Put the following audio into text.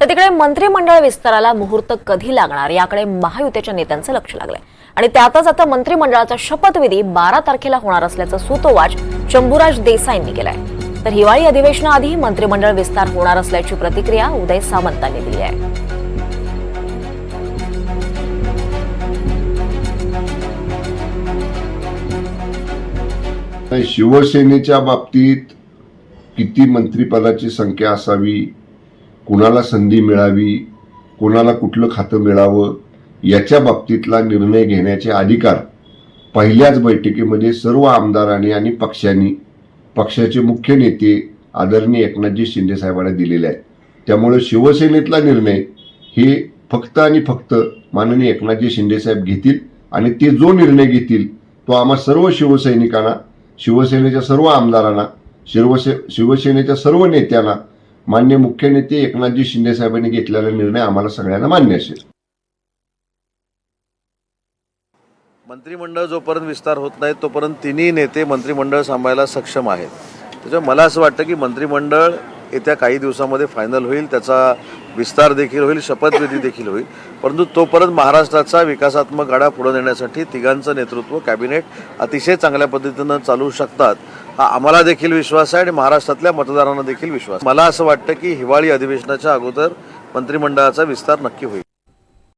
तर तिकडे मंत्रिमंडळ विस्ताराला मुहूर्त कधी लागणार? याकडे महायुतीच्या नेत्यांचं लक्ष लागलंय. आणि त्यातच आता मंत्रिमंडळाचा शपथविधी बारा तारखेला होणार असल्याचं सूतोवाच शंभूराज देसाईंनी केलाय. तर हिवाळी अधिवेशनाआधी मंत्रिमंडळ विस्तार होणार असल्याची प्रतिक्रिया उदय सामंतांनी दिली आहे. शिवसेनेच्या बाबतीत किती मंत्रिपदाची संख्या असावी कुणाला संधी मिळावी कुणाला कुठलं खातं मिळावं याच्या बाबतीतला निर्णय घेण्याचे अधिकार पहिल्याच बैठकीमध्ये सर्व आमदारांनी आणि पक्षांनी पक्षाचे मुख्य नेते आदरणीय एकनाथजी शिंदे साहेबांना दिलेले आहेत. त्यामुळे शिवसेनेतला निर्णय हे फक्त आणि फक्त माननीय एकनाथजी शिंदेसाहेब घेतील आणि ते जो निर्णय घेतील तो आम्हा सर्व शिवसैनिकांना शिवसेनेच्या सर्व आमदारांना शिवसे शिवसेनेच्या सर्व नेत्यांना मान्य मुख्य नेते एकनाथजी शिंदे साहेबांनी घेतलेला निर्णय आम्हाला सगळ्यांना मान्य असेल. मंत्रिमंडळ जोपर्यंत विस्तार होत नाही तोपर्यंत तिन्ही नेते मंत्रिमंडळ सांभाळायला सक्षम आहेत. त्याच्यामुळे मला असं वाटतं की मंत्रिमंडळ येत्या काही दिवसामध्ये फायनल होईल त्याचा विस्तार देखील होईल शपथविधी देखील होईल. परंतु तोपर्यंत महाराष्ट्राचा विकासात्मक गाडा पुढे नेण्यासाठी तिघांचं नेतृत्व कॅबिनेट अतिशय चांगल्या पद्धतीनं चालू शकतात. आम्हाला देखील विश्वास आहे आणि महाराष्ट्रातल्या मतदारांना देखील विश्वास मला असं वाटतं की हिवाळी अधिवेशनाच्या अगोदर मंत्रिमंडळाचा विस्तार नक्की होईल.